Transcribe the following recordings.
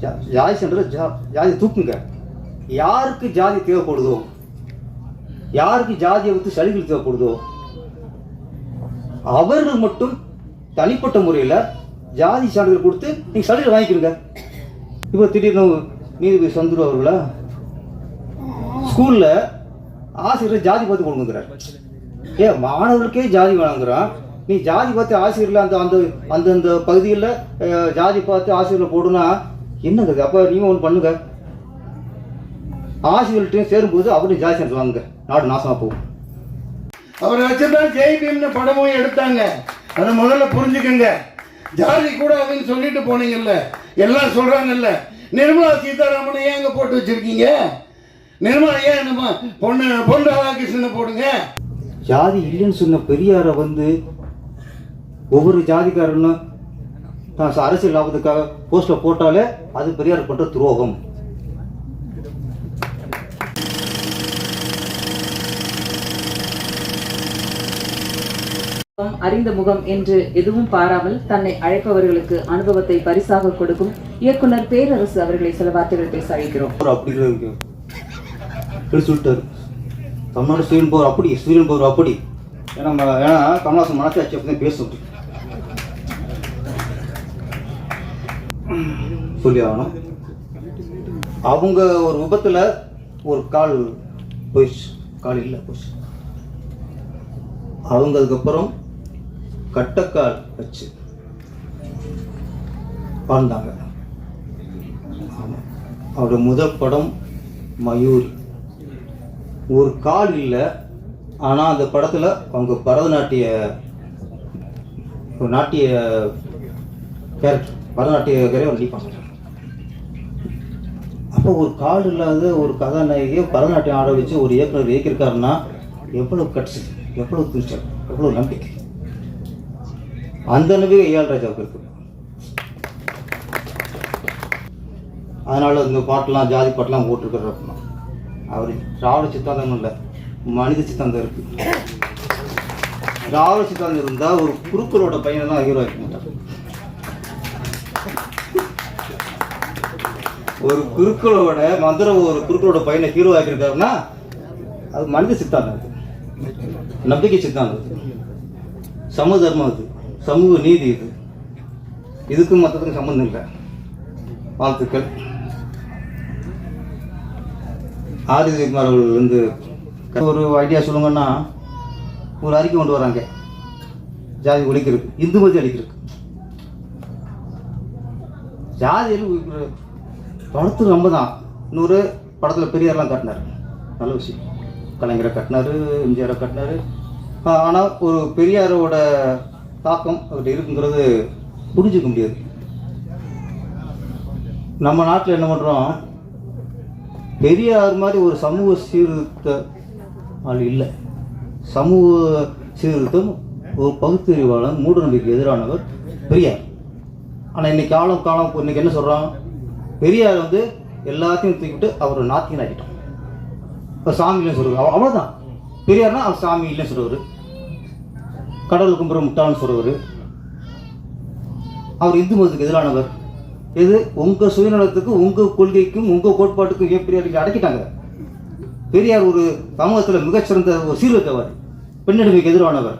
ஜா- ஜாதி சென்டர் ஜா ஜாதி தூக்குங்க. யாருக்கு ஜாதி தேவைப்படுதோ? யாருக்கு ஜாதியை விட்டு சலுகைகள் தேவைப்படுதோ? அவர்கள் மட்டும் தனிப்பட்ட முறையில் ஜாதி சான்றிதழ் கொடுத்து நீங்கள் சலுகை வாங்கிக்கிறீங்க. இப்போ திடீர்னு நீதிபதி சந்துரு அவர்களா? ஸ்கூலில் ஆசிரியர் ஜாதி பார்த்து கொடுக்குறார் ஏ மாணவர்களுக்கே ஜாதி வேணாங்கிறான். நீ ஜாதி பார்த்து ஆசிரியரில் அந்த அந்த அந்தந்த பகுதியில் ஜாதி பார்த்து ஆசிரியரில் போடுனா என்னங்க அப்போ நீங்கள் ஒன்று பண்ணுங்க. ஆசிரியர்கள்ட்டையும் சேரும்போது அவரும் ஜாதி சென்று வாங்குங்க. நாடு நாசமாக போகும். அவரை வச்சுதான் ஜெய் பீம்னு படமும் எடுத்தாங்க. அதை முதல்ல புரிஞ்சுக்கங்க. ஜாதி கூட அப்படின்னு சொல்லிட்டு போனீங்கல்ல. எல்லாம் சொல்றாங்கல்ல. நிர்மலா சீதாராமனை ஏன் அங்க போட்டு வச்சிருக்கீங்க? நிர்மலா ஏன் நம்ம பொண்ணு பொன் ராதாகிருஷ்ணனை போடுங்க? ஜாதி இல்லைன்னு சொன்ன பெரியாரை வந்து ஒவ்வொரு ஜாதிக்காரனும் அரசியல் லாபத்துக்காக போஸ்டர் போட்டாலே அது பெரியார் பண்ற துரோகம். அறிந்த முகம் என்று எதுவும் பாராமல் தன்னை அழைப்பவர்களுக்கு அனுபவத்தை பரிசாக கொடுக்கும் இயக்குனர் பேரரசு அவர்களை சில வார்த்தைகள் பேச அழைக்கிறோம். சொல்லிட்டாரு? தமிழ்நாடு ஸ்டூடெண்ட் பவர் அப்படி ஸ்டூடெண்ட் பவர் அப்படி. ஏன்னா ஏன்னா கமலாசன் மனசாட்சி அப்படி தான் பேச சொல்லி ஆகணும் அவங்க ஒரு விபத்தில் ஒரு கால் போயிடுச்சு. கால் இல்லை போயிடுச்சு அவங்க அதுக்கப்புறம் கட்டக்கால் வச்சு வாழ்ந்தாங்க. ஆமாம் அவரோட முதல் படம் மயூரி. ஒரு கால் இல்லை ஆனால் அந்த படத்தில் அவங்க பரதநாட்டிய ஒரு நாட்டிய கேரக்டர் பரதநாட்டிய கேரக்டர் நடிப்பாங்க அப்போ ஒரு கால் இல்லாத ஒரு கதாநாயகியை பரதநாட்டியம் ஆட வச்சு ஒரு இயக்குனர் இயக்கியிருக்காருன்னா எவ்வளவு கட்சி எவ்வளவு துணிச்சல் எவ்வளவு நம்பிக்கை? அந்த நம்பிக்கை ஏஆல் ராஜாவுக்கு இருக்கு. அதனால இந்த பாட்டெல்லாம் ஜாதி பாட்டெல்லாம் போட்டிருக்கிறார் அப்படின்னா. அவர் திராவிட சித்தாந்தம் இல்லை மனித சித்தாந்தம் இருக்கு. திராவிட சித்தாந்தம் இருந்தால் ஒரு குருக்களோட பையனை தான் ஹீரோ ஆகிக்க மாட்டார் ஒரு குருக்களோட மந்திர ஒரு குருக்களோட பையனை ஹீரோ ஆக்கியிருக்காருன்னா அது மனித சித்தாந்தம் அது. நம்பிக்கை சித்தாந்தம் அது. சமூக தர்மம் அது. சமூக நீதி இது. இதுக்கும் மற்றதுக்கும் சம்மந்தம் இல்லை. வாழ்த்துக்கள். ஆதிதிகுமார் அவர்கள் வந்து ஒரு ஐடியா சொல்லுங்கன்னா ஒரு அறிக்கை கொண்டு வராங்க. ஜாதி ஒழிக்கிறதுக்கு இந்து மதி அழிக்கிறது ஜாதியில் ஒழிக்கிற- படத்துக்கு நம்ம தான் இன்னொரு படத்தில் பெரியார்லாம் கட்டினார். நல்ல விஷயம். கலைஞரை கட்டினாரு எம்ஜிஆரை கட்டினாரு. ஆனால் ஒரு பெரியாரோட தாக்கம் அவர்கிட்ட இருக்குங்கிறது புரிஞ்சிக்க முடியாது. நம்ம நாட்டில் என்ன பண்ணுறோம் பெரியார் மாதிரி ஒரு சமூக சீர்திருத்த ஆள் இல்லை. சமூக சீர்திருத்தம் ஒரு பகுத்தறிவாளன் மூட நம்பிக்கை எதிரானவர் பெரியார். ஆனால் இன்னைக்கு காலம் காலம் இன்னைக்கு என்ன சொல்கிறான் பெரியார் வந்து எல்லாத்தையும் தூக்கிவிட்டு அவர் நாத்தியன் ஆகிட்டான் இப்போ சாமி இல்லைன்னு சொல்லுவார். அவ்வளோதான் பெரியார்னா அவர் சாமி இல்லைன்னு சொல்லுவார். கடவுள் கும்புற முட்டாள்னு சொல்லுவார். அவர் இந்து மதத்துக்கு எதிரானவர். எது? உங்கள் சுயநலத்துக்கு உங்கள் கொள்கைக்கும் உங்கள் கோட்பாட்டுக்கும் ஏன் பெரியார் அடக்கிட்டாங்க? பெரியார் ஒரு சமூகத்தில் மிகச்சிறந்த ஒரு சீர்திருத்தவர் பெண்ணடிமைக்கு எதிரானவர்.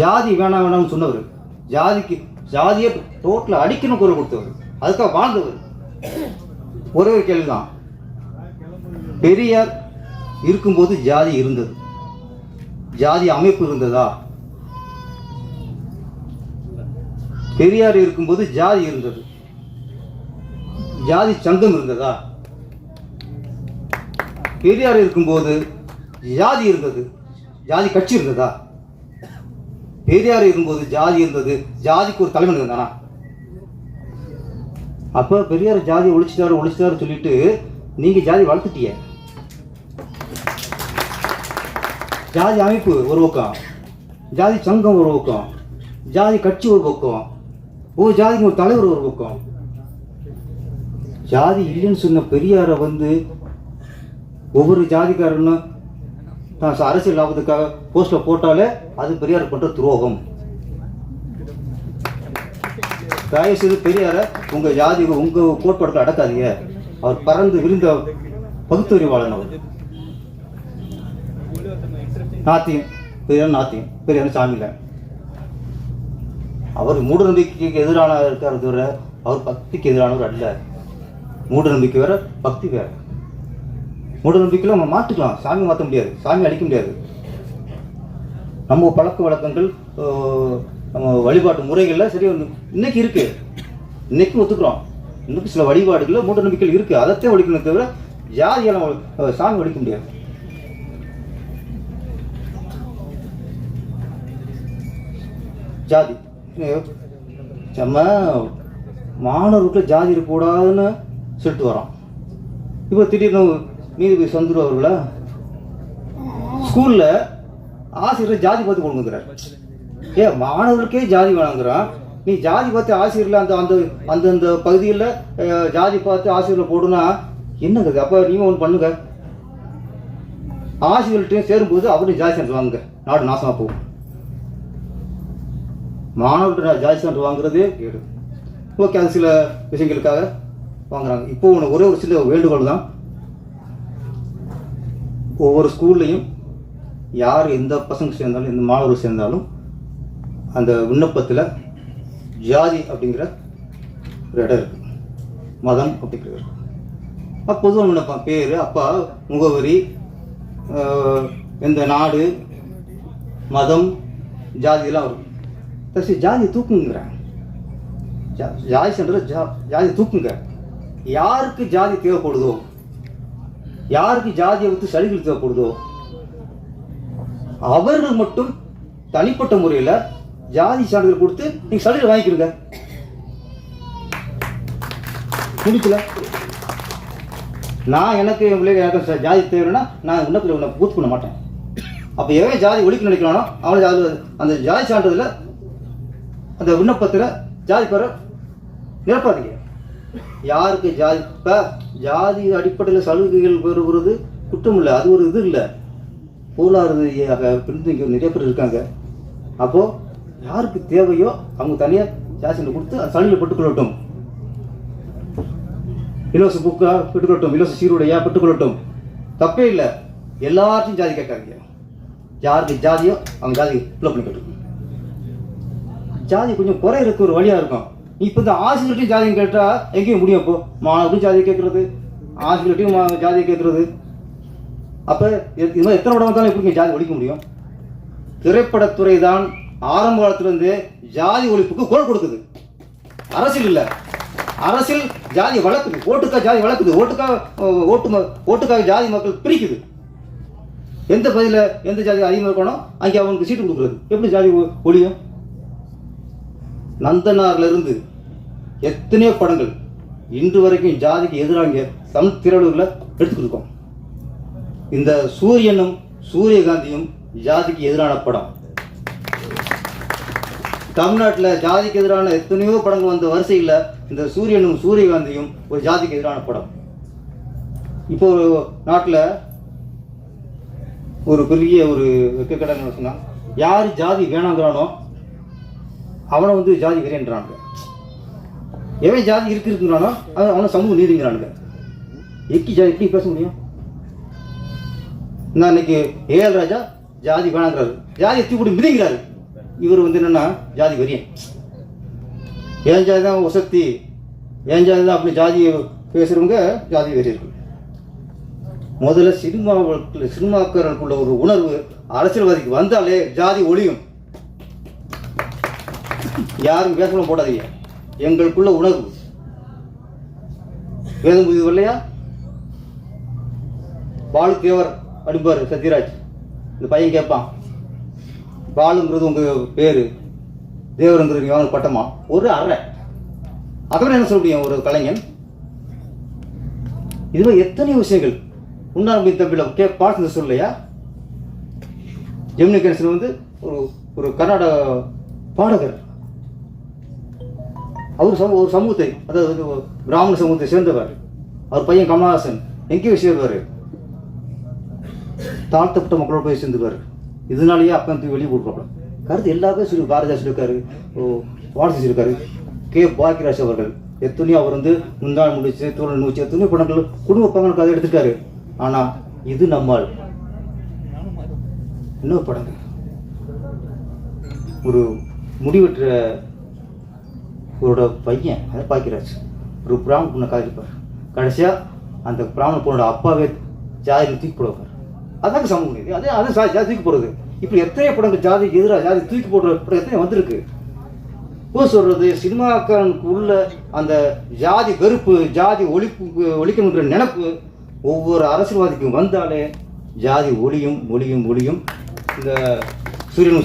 ஜாதி வேணாம் வேணாம்னு சொன்னவர். ஜாதிக்கு ஜாதியை டோட்டலாக அடிக்கணும் குரல் கொடுத்தவர். அதுக்காக வாழ்ந்தவர். ஒரே ஒரு கேள்விதான். பெரியார் இருக்கும்போது ஜாதி இருந்தது. ஜாதி அமைப்பு இருந்ததா? பெரியார் இருக்கும்போது ஜாதி இருந்தது. ஜாதி சங்கம் இருந்ததா? பெரியார் இருக்கும்போது ஜாதி இருந்தது. ஜாதி கட்சி இருந்ததா? பெரியார் இருக்கும்போது ஜாதி இருந்தது. ஜாதிக்கு ஒரு தலைவன் இருந்தானா? அப்போ பெரியார் ஜாதி ஒழிச்சிட்டாரு ஒழிச்சிட்டாரு சொல்லிட்டு நீங்க ஜாதி வளர்த்துட்டீங்க. ஜாதி அமைப்பு ஒரு பக்கம் ஜாதி சங்கம் ஒரு பக்கம் ஜாதி கட்சி ஒரு பக்கம் ஒரு ஜாதிக்கு ஒரு தலைவர் ஒரு பக்கம். ஜாதி இல்லைன்னு சொன்ன பெரியாரை வந்து ஒவ்வொரு ஜாதிக்காரனும் தான் அரசியல் லாபத்துக்காக போஸ்டில் போட்டாலே அது பெரியார் பண்ணுற துரோகம். தயவு செய்து பெரியாரை உங்கள் ஜாதி உங்கள் கோட்பாடுகள் அடக்காதீங்க. அவர் பறந்து விரிந்த பகுத்தறிவாளன் அவர். நாத்தியம். பெரியார் நாத்தியம். பெரியார் சாமியில். அவர் மூட நம்பிக்கைக்கு எதிரான இருக்கிற தவிர அவர் பக்திக்கு எதிரானவர் அல்ல. மூட நம்பிக்கை வேற பக்தி வேற. மூட நம்பிக்கையில் நம்ம மாற்றிக்கலாம் சாமி மாற்ற முடியாது. சாமி அழிக்க முடியாது. நம்ம பழக்க வழக்கங்கள் நம்ம வழிபாட்டு முறைகள்ல சரி வந்து இன்னைக்கு இருக்கு. இன்னைக்கும் ஒத்துக்கிறோம். இன்னைக்கு சில வழிபாடுகளில் மூட நம்பிக்கைகள் இருக்கு. அதைத்தான் ஒழிக்கணும் தவிர ஜாதியால நம்ம சாமி ஒழிக்க முடியாது. ஜாதி. நம்ம மாணவர்களுக்கு ஜாதி இருக்கக்கூடாதுன்னு சொல்லிட்டு வரோம் இப்போ திடீர்னு நீதிபதி சந்துரு அவர்களா? ஸ்கூலில் ஆசிரியர் ஜாதி பார்த்து கொடுக்குறார் ஏ மாணவர்களுக்கே ஜாதி வழங்குறான். நீ ஜாதி பார்த்து ஆசிரியர்ல அந்த அந்த அந்தந்த பகுதியில் ஜாதி பார்த்து ஆசிரியர்ல போடுனா என்னங்க அப்போ நீங்கள் ஒன்று பண்ணுங்க. ஆசிரியர்கிட்டையும் சேரும்போது அவரும் ஜாதி சான்று வாங்குங்க. நாடு நாசமாக போகும். மாணவர்கிட்ட ஜாதி சான்று வாங்குறதே கேடு. ஓகே அது சில விஷயங்களுக்காக வாங்குறாங்க. இப்போ ஒன்று ஒரே ஒரு சில வேண்டுகோள் தான். ஒவ்வொரு ஸ்கூல்லையும் யார் எந்த பசங்க சேர்ந்தாலும் எந்த மாணவர் சேர்ந்தாலும் அந்த விண்ணப்பத்தில் ஜாதி அப்படிங்கிற ஒரு இடம் இருக்குது மதம் அப்படிங்கிற இருக்கு பொதுவாக விண்ணப்பம் பேர் அப்பா முகவரி இந்த எந்த நாடு மதம் ஜாதி எல்லாம் வரும். தசி ஜாதி தூக்குங்கிறேன். ஜா- ஜாதி சென்ற ஜா ஜாதி தூக்குங்க யாருக்கு ஜாதி தேவைப்படுதோ யாருக்கு ஜாதியை வந்து சலுகை தேவைப்படுதோ அவர்கள் மட்டும் தனிப்பட்ட முறையில் ஜாதி சான்றிதழ் கொடுத்து நீங்கள் சலுகை வாங்கிக்கிடுங்க முடிக்கல நான் எனக்கு என் பிள்ளைங்க எனக்கு ஜாதி தேவைன்னா நான் விண்ணப்பத்தில் உன்னை பூத்து பண்ண மாட்டேன். அப்போ எவன் ஜாதி ஒழிக்க நினைக்கிறானோ அவனை அது அந்த ஜாதி சான்றிதழில் அந்த விண்ணப்பத்தில் ஜாதி பெற நிரப்பாதீங்க. யாருக்கு ஜாதி இப்போ ஜாதி அடிப்படையில் சலுகைகள் பெறுகிறது குற்றம் இல்லை அது ஒரு இது இல்லை. பொருளாதார நிறைய பேர் இருக்காங்க. அப்போது யாருக்கு தேவையோ அவங்க தனியாக ஜாதி கொடுத்து அந்த சனியில் பெற்றுக்கொள்ளட்டும். இலவச புக்காக பெற்றுக்கொள்ளட்டும். இலவச சீருடையாக பெற்றுக்கொள்ளட்டும். தப்பே இல்லை. எல்லாத்தையும் ஜாதி கேட்காதீங்க. யாருக்கு ஜாதியோ அவங்க ஜாதி ஃபில்லப் பண்ணிக்கட்டும். ஜாதி கொஞ்சம் குறை இருக்க ஒரு வழியாக இருக்கும். இப்போ இந்த ஆசிரியர்கிட்டையும் ஜாதியும் கேட்டால் எங்கேயும் முடியும் இப்போ மாணவர்கிட்டையும் ஜாதி கேட்குறது ஆசிரியர்கிட்டையும் ஜாதி ஜாதியை கேட்குறது. அப்போ இது மாதிரி எத்தனை படம் வந்தாலும் எப்படி ஜாதி ஒழிக்க முடியும்? திரைப்படத்துறை தான் ஆரம்ப காலத்திலிருந்து ஜாதி ஒழிப்புக்கு குரல் கொடுக்குது. அரசியல் இல்லை. அரசியல் ஜாதி வளர்க்குது. ஓட்டுக்காக ஜாதி வளர்க்குது. ஓட்டுக்காக ஓட்டு ம- ஓட்டுக்காக ஜாதி மக்கள் பிரிக்குது. எந்த பகுதியில் எந்த ஜாதி அதிகமாக இருக்கணும் அங்கே அவனுக்கு சீட்டு கொடுக்குறது. எப்படி ஜாதி ஒழியும்? நந்தனார்லேருந்து எத்தனையோ படங்கள் இன்று வரைக்கும் ஜாதிக்கு எதிராக தமிழ் திரையுலகில் எடுத்துக்கிட்டு இந்த சூரியனும் சூரியகாந்தியும் ஜாதிக்கு எதிரான படம். தமிழ்நாட்டில் ஜாதிக்கு எதிரான எத்தனையோ படங்கள் வந்த வரிசையில் இந்த சூரியனும் சூரியகாந்தியும் ஒரு ஜாதிக்கு எதிரான படம். இப்போ ஒரு நாட்டில் ஒரு பெரிய ஒரு வெக்கக்கடன் சொன்னா யார் ஜாதி வேணாங்கிறானோ அவனை வந்து ஜாதி வெறியன்றானுங்க எவன் ஜாதி இருக்கு இருக்குங்கிறானோ அவன் அவனை சமூக நீதிங்கிறானுங்க. எக்கி ஜாதி எப்படி பேச முடியும்? நான் இன்னைக்கு ஏஎல் ராஜா ஜாதி வேணாங்கிறாரு. ஜாதி எத்தி கூட மிதிங்கிறாரு. இவர் வந்து என்னென்னா ஜாதி வரியன் ஏன் ஜாதி தான் உசக்தி ஏன் ஜாதி தான் அப்படி ஜாதி பேசுகிறவங்க ஜாதி வெறியர்கள். முதல்ல சினிமாவுக்குள்ள சினிமாக்காரனுக்குள்ள ஒரு உணர்வு அரசியல்வாதிக்கு வந்தாலே ஜாதி ஒழியும். யாரும் பேசலாம் போடாதீங்க. எங்களுக்குள்ள உணர்வு. வேதம் புதிது இல்லையா பாலு தேவர் சத்யராஜ். இந்த பையன் கேட்பான் பாலுங்கிறது உங்க பேரு. தேவருங்கிறது நீங்க பட்டமா? ஒரு அறை. அதோட என்ன சொல்ல முடியும் ஒரு கலைஞன்? இதுல எத்தனை விஷயங்கள். உன்னார் தம்பியில் கே பார்த்து சொல்லலையா? ஜெமினி கணேசன் வந்து ஒரு ஒரு கர்நாடக பாடகர். அவர் சமூக ஒரு சமூகத்தை அதாவது பிராமண சமூகத்தை சேர்ந்தவர். அவர் பையன் கமலஹாசன். எங்கேயோ சேர்ந்தவர். தாழ்த்தப்பட்ட மக்களோடு போய் சேர்ந்துவார். இதனாலேயே அப்பா தூக்கி வெளியே போட்டுருப்பாங்க கருத்து எல்லாருமே சொல்லி பாரதியார் சொல்லியிருக்காரு. ஓ வாரதி சொல்லியிருக்காரு. கே. பாக்கியராஜ் அவர்கள் எத்தனையோ அவர் வந்து முந்தாள் முடிச்சு தோழன் முடிச்சு எத்தனையோ படங்கள் குடும்ப பங்கன் கதை எடுத்துருக்காரு. ஆனால் இது நம்மால். இன்னொரு படங்க ஒரு முடிவெற்ற இவரோட பையன் அதை பாக்கியராஜ். ஒரு பிராமண பொண்ணை காதலிப்பார். கடைசியாக அந்த பிராமண பொண்ணோட அப்பாவே ஜாதியில் தூக்கி போடுவார். அதாங்க சமூக அதே அது ஜாதி தூக்கி போடுறது. இப்படி எத்தனை படங்கள் ஜாதிக்கு எதிராக ஜாதி தூக்கி போடுற படம் எத்தனை வந்திருக்கு. இப்போ சொல்கிறது சினிமாக்காரனுக்கு உள்ள அந்த ஜாதி வெறுப்பு ஜாதி ஒழிப்பு ஒழிக்கணுங்கிற நினைப்பு ஒவ்வொரு அரசியல்வாதிக்கும் வந்தாலே ஜாதி ஒளியும் ஒளியும் ஒளியும். இந்த சூரியன்